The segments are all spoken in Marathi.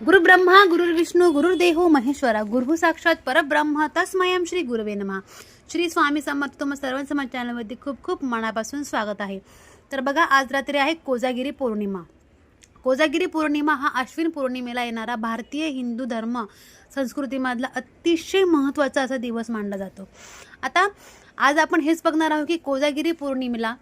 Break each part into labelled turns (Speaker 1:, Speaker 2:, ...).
Speaker 1: गुरु ब्रह्मा गुरुर्विष्णू गुरुर्देहो महेश्वरा गुरु साक्षात परब्रह्म तस्मयम श्री गुरुवे नमः. श्री स्वामी समर्थ तुम्हा सर्वांचं माझ्या चॅनलमध्ये खूप खूप मनापासून स्वागत आहे. तर बघा आज रात्री आहे कोजागिरी पौर्णिमा. कोजागिरी पौर्णिमा हा अश्विन पौर्णिमेला येणारा भारतीय हिंदू धर्म संस्कृतीमधला अतिशय महत्त्वाचा असा दिवस मानला जातो. आता आज आपण हेच बघणार आहोत की कोजागिरी पौर्णिमेला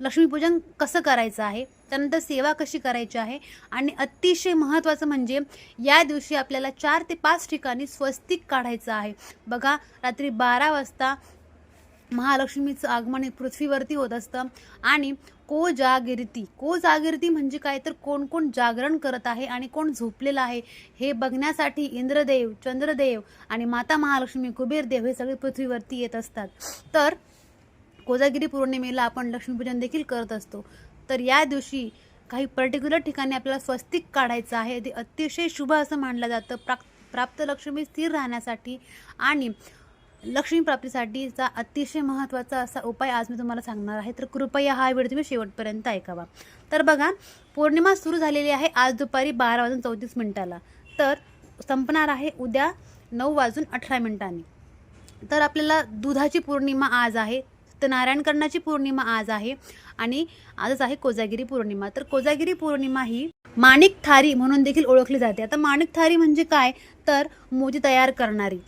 Speaker 1: लक्ष्मीपूजन कसं करायचं आहे त्यानंतर सेवा कशी करायची आहे आणि अतिशय महत्त्वाचं म्हणजे या दिवशी आपल्याला चार ते पाच ठिकाणी स्वस्तिक काढायचं आहे. बघा रात्री बारा वाजता महालक्ष्मीचं आगमन हे पृथ्वीवरती होत असतं आणि को जागृती को म्हणजे काय? तर कोण कोण जागरण करत आहे आणि कोण झोपलेलं आहे हे बघण्यासाठी इंद्रदेव चंद्रदेव आणि माता महालक्ष्मी कुबेरदेव हे सगळे पृथ्वीवरती येत असतात. तर कोजागिरी पौर्णिमेला आपण लक्ष्मीपूजन देखील करत असतो. तर या दिवशी काही पर्टिक्युलर ठिकाणी आपल्याला स्वस्तिक काढायचं आहे. ते अतिशय शुभ असं मानलं जातं. प्राप प्राप्त लक्ष्मी स्थिर राहण्यासाठी आणि लक्ष्मी प्राप्तीसाठीचा अतिशय महत्त्वाचा असा उपाय आज मी तुम्हाला सांगणार आहे. तर कृपया हा व्हिडिओ तुम्ही शेवटपर्यंत ऐकावा. तर बघा पौर्णिमा सुरू झालेली आहे आज दुपारी बारा वाजून चौतीस मिनिटाला. तर संपणार आहे उद्या नऊ वाजून अठरा मिनिटांनी. तर आपल्याला दुधाची पौर्णिमा आज आहे. सत्यनारायणकरणाची पौर्णिमा आज आहे आणि आजच आहे कोजागिरी पौर्णिमा. तर कोजागिरी पौर्णिमा ही माणिक थारी म्हणून देखील ओळखली जाते. आता माणिक थारी म्हणजे काय? तर मोती तयार करणारी.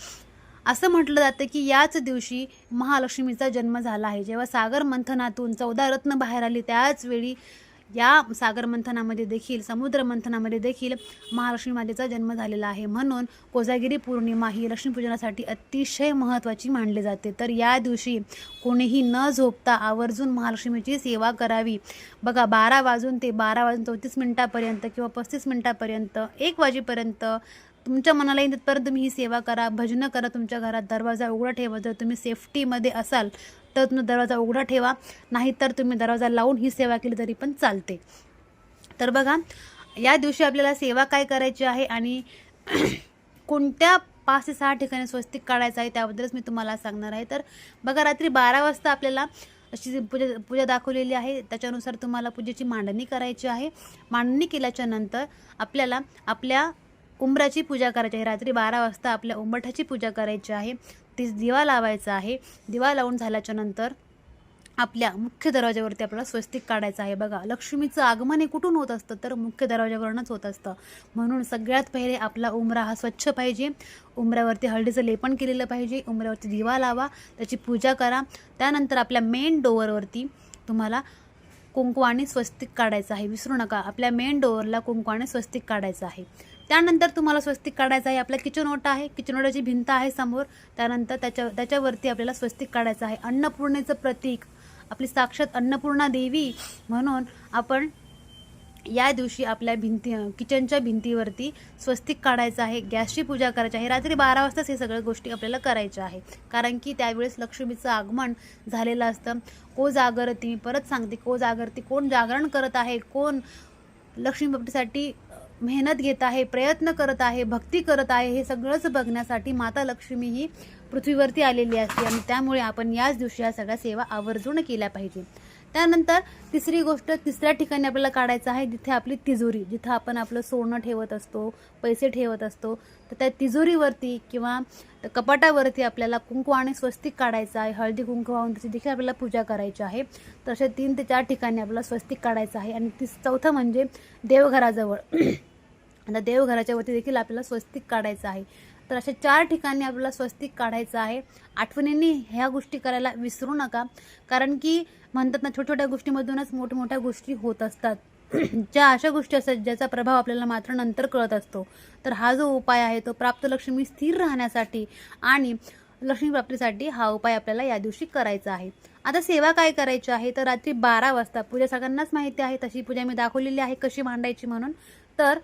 Speaker 1: असं म्हटलं जातं की याच दिवशी महालक्ष्मीचा जन्म झाला आहे. जेव्हा सागर मंथनातून चौदा रत्न बाहेर आली त्याच वेळी या सागर मंथनामध्ये देखील समुद्र मंथनामध्ये देखील महालक्ष्मी मातेचा जन्म झालेला आहे. म्हणून कोजागिरी पौर्णिमा ही लक्ष्मीपूजनासाठी अतिशय महत्त्वाची मानली जाते. तर या दिवशी कोणीही न झोपता आवर्जून महालक्ष्मीची सेवा करावी. बघा बारा वाजून ते बारा वाजून चौतीस मिनटापर्यंत किंवा पस्तीस मिनटापर्यंत एक वाजेपर्यंत तुमच्या मनाला येईल तिथपर्यंत तुम्ही ही सेवा करा भजनं करा तुमच्या घरात दरवाजा उघडा ठेवा. जर तुम्ही सेफ्टीमध्ये असाल तर तुम्ही दरवाजा उघडा ठेवा. नाहीतर तुम्ही दरवाजा लावून ही सेवा केली तरी पण चालते. तर बघा या दिवशी आपल्याला सेवा काय करायची आहे आणि कोणत्या पाच ते सहा ठिकाणी स्वस्तिक काढायचं आहे त्याबद्दलच मी तुम्हाला सांगणार आहे. तर बघा रात्री बारा वाजता आपल्याला अशी जी पूजा पूजा दाखवलेली आहे त्याच्यानुसार तुम्हाला पूजेची मांडणी करायची आहे. मांडणी केल्याच्यानंतर आपल्याला आपल्या उंबराची पूजा करायची आहे. रात्री बारा वाजता आपल्या उंबरठाची पूजा करायची आहे. तीस दिवा लावायचा आहे. दिवा लावून झाल्याच्यानंतर आपल्या मुख्य दरवाज्यावरती आपल्याला स्वस्तिक काढायचं आहे. बघा लक्ष्मीचं आगमन हे कुठून होत असतं? तर मुख्य दरवाज्यावरूनच होत असतं. म्हणून सगळ्यात पहिले आपला उमरा हा स्वच्छ पाहिजे. उमऱ्यावरती हळदीचं लेपन केलेलं पाहिजे. उमऱ्यावरती दिवा लावा. त्याची पूजा करा. त्यानंतर आपल्या मेन डोअरवरती तुम्हाला कुंकवाने स्वस्तिक काढायचं आहे. विसरू नका. आपल्या मेन डोअरला कुंकवाने स्वस्तिक काढायचं आहे. त्यानंतर तुम्हाला स्वस्तिक काढायचं आहे. आपला किचन ओटा आहे. किचन ओटाची भिंत आहे समोर. त्यानंतर त्याच्या त्याच्यावरती आपल्याला स्वस्तिक काढायचं आहे. अन्नपूर्णेचं प्रतीक. आपली साक्षात अन्नपूर्णा देवी. म्हणून आपण या दिवशी आपल्या भिंती किचनच्या भिंतीवरती स्वस्तिक काढायचं आहे. गॅसची पूजा करायची आहे. रात्री बारा वाजताच हे सगळ्या गोष्टी आपल्याला करायच्या आहे. कारण की त्यावेळेस लक्ष्मीचं आगमन झालेलं असतं. को जागरती मी परत सांगते को जागरती कोण जागरण करत आहे? कोण लक्ष्मी बाप्तीसाठी मेहनत घेत आहे प्रयत्न करत आहे भक्ती करत आहे हे सगळंच बघण्यासाठी माता लक्ष्मी ही पृथ्वीवरती आलेली असते आणि त्यामुळे आपण याच दिवशी या सगळ्या सेवा आवर्जून केल्या पाहिजे. त्यानंतर तिसरी गोष्ट तिसऱ्या ठिकाणी आपल्याला काढायचं आहे जिथे आपली तिजोरी जिथं आपण आपलं सोनं ठेवत असतो पैसे ठेवत असतो तर त्या तिजोरीवरती किंवा कपाटावरती आपल्याला कुंकू आणि स्वस्तिक काढायचं आहे हळदी कुंकू वाहून त्याची देखील आपल्याला पूजा करायची आहे. तर तीन ते चार ठिकाणी आपल्याला स्वस्तिक काढायचं आहे आणि तिस चौथं म्हणजे देवघराजवळ. आता देवघराच्या वरती देखील आपल्याला स्वस्तिक काढायचं आहे. तर अशा चार ठिकाणी आपल्याला स्वस्तिक काढायचं आहे. आठवणींनी ह्या गोष्टी करायला विसरू नका. कारण की म्हणतात ना छोट्या छोट्या गोष्टीमधूनच मोठमोठ्या गोष्टी होत असतात. ज्या अशा गोष्टी असतात ज्याचा प्रभाव आपल्याला मात्र नंतर कळत असतो. तर हा जो उपाय आहे तो प्राप्त लक्ष्मी स्थिर राहण्यासाठी आणि लक्ष्मी प्राप्तीसाठी हा उपाय आपल्याला या दिवशी करायचा आहे. आता सेवा काय करायची आहे? तर रात्री बारा वाजता पूजा सगळ्यांनाच माहिती आहे तशी पूजा मी दाखवलेली आहे कशी मांडायची म्हणून. तर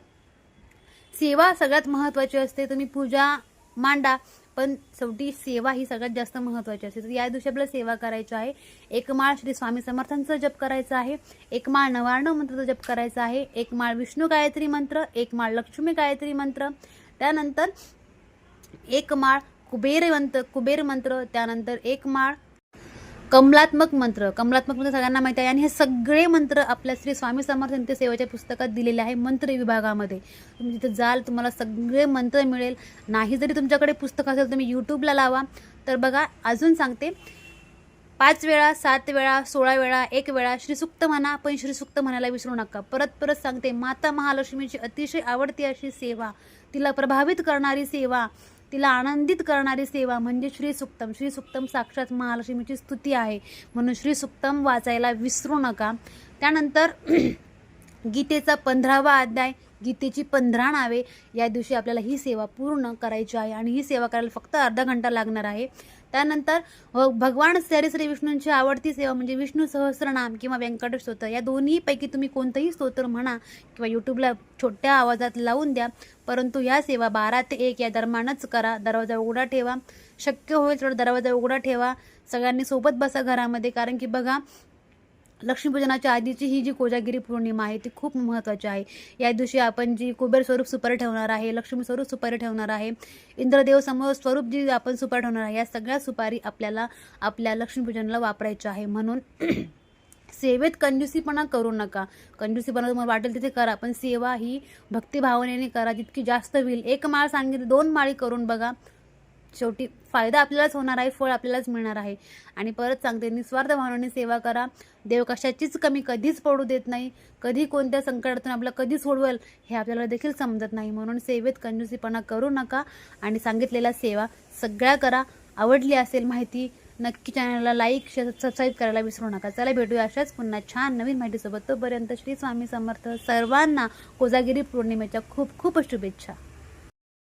Speaker 1: सेवा सगळ्यात महत्त्वाची असते तुम्ही पूजा मांडा पण शेवटी सेवा ही सगळ्यात जास्त महत्त्वाची असते. तर या दिवशी आपल्याला सेवा करायची आहे. एक माळ श्री स्वामी समर्थांचा जप करायचा आहे. एक माळ नवार्णव मंत्राचा जप करायचा आहे. एक माळ विष्णू गायत्री मंत्र एक माळ लक्ष्मी गायत्री मंत्र. त्यानंतर एक माळ कुबेर मंत्र कुबेर मंत्र त्यानंतर एक माळ कमलात्मक मंत्र कमलात्मक मंत्र सगळ्यांना माहिती आहे. आणि हे सगळे मंत्र आपल्या श्री स्वामी समर्थ नित्य पुस्तकात दिलेले आहे मंत्र विभागामध्ये. तुम्ही तिथे जाल तुम्हाला सगळे मंत्र मिळेल. नाही जरी तुमच्याकडे पुस्तक असेल तुम्ही यूट्यूबला लावा. तर बघा अजून सांगते. पाच वेळा सात वेळा सोळा वेळा एक वेळा श्रीसुक्त म्हणा पण श्रीसुक्त म्हणायला विसरू नका. परत परत सांगते माता महालक्ष्मीची अतिशय आवडती अशी सेवा तिला प्रभावित करणारी सेवा तिला आनंदित करणारी सेवा म्हणजे श्रीसुक्तम श्रीसुक्तम साक्षात महालक्ष्मीची स्तुती आहे. म्हणून श्रीसुक्तम वाचायला विसरू नका. त्यानंतर गीतेचा पंधरावा अध्याय गीतेची पंधरा नावे. या दिवशी आपल्याला ही सेवा पूर्ण करायची आहे आणि ही सेवा करायला फक्त अर्धा घंटा लागणार आहे. त्यानंतर भगवान श्री श्री विष्णूंची आवडती सेवा म्हणजे विष्णू सहस्रनाम किंवा व्यंकटेश स्तोत्र या दोन्हीपैकी तुम्ही कोणतंही स्तोत्र म्हणा किंवा यूट्यूबला छोट्या आवाजात लावून द्या. परंतु या सेवा बारा ते एक या दरम्यानच करा. दरवाजा उघडा ठेवा. शक्य होईल तेवढा दरवाजा उघडा ठेवा. सगळ्यांनी सोबत बसा घरामध्ये. कारण की बघा लक्ष्मीपूजनाच्या आधीची ही जी कोजागिरी पौर्णिमा आहे ती खूप महत्त्वाची आहे. या दिवशी आपण जी कुबेर स्वरूप सुपारी ठेवणार आहे लक्ष्मी स्वरूप सुपारी ठेवणार आहे इंद्रदेव समोर स्वरूप जी आपण सुपारी ठेवणार आहे या सगळ्या सुपारी आपल्याला आपल्या लक्ष्मीपूजनाला वापरायच्या आहे. म्हणून सेवेत कंजुसीपणा करू नका. कंजूसीपणा तुम्हाला वाटेल तिथे करा पण सेवा ही भक्तिभावनेने करा. जितकी जास्त होईल एक माळ सांगितली दोन माळी करून बघा. शेवटी फायदा आपल्यालाच होणार आहे फळ आपल्यालाच मिळणार आहे. आणि परत सांगते निस्वार्थ भावनेने सेवा करा. देव कशाचीच कमी कधीच पडू देत नाही. कधी कोणत्या संकटातून आपलं कधी सोडवेल हे आपल्याला देखील समजत नाही. म्हणून सेवेत कंजुसीपणा करू नका. आणि सांगितलेल्या सेवा सगळ्या करा. आवडली असेल माहिती नक्की चॅनलला लाईक शेअर सबस्क्राईब करायला विसरू नका. चला भेटूया अशाच पुन्हा छान नवीन माहितीसोबत. तोपर्यंत श्री स्वामी समर्थ सर्वांना कोजागिरी पौर्णिमेच्या खूप खूप शुभेच्छा.